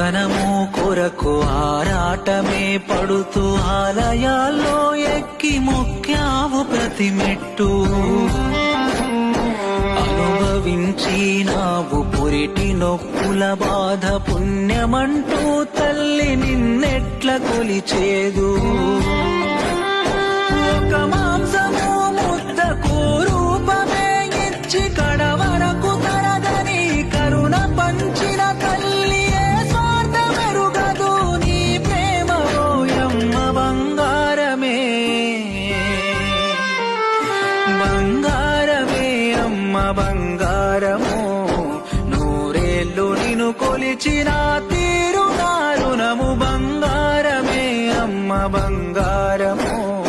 సంతానము కొరకు ఆరాటమే పడుతూ ఆలయాల్లో ఎక్కి మొక్కావు ప్రతి మెట్టు అనుభవించినావు పురిటి నొప్పుల బాధ పుణ్యమంటూ తల్లి నిన్నెట్ల కొలిచేదు. ఒక మాంసము ముద్దకు రూపమే ఇచ్చి బంగారమే అమ్మ బంగారము. నూరేళ్ళు నిన్ను కొలిచిన తీరు రుణము బంగారమే అమ్మ బంగారము.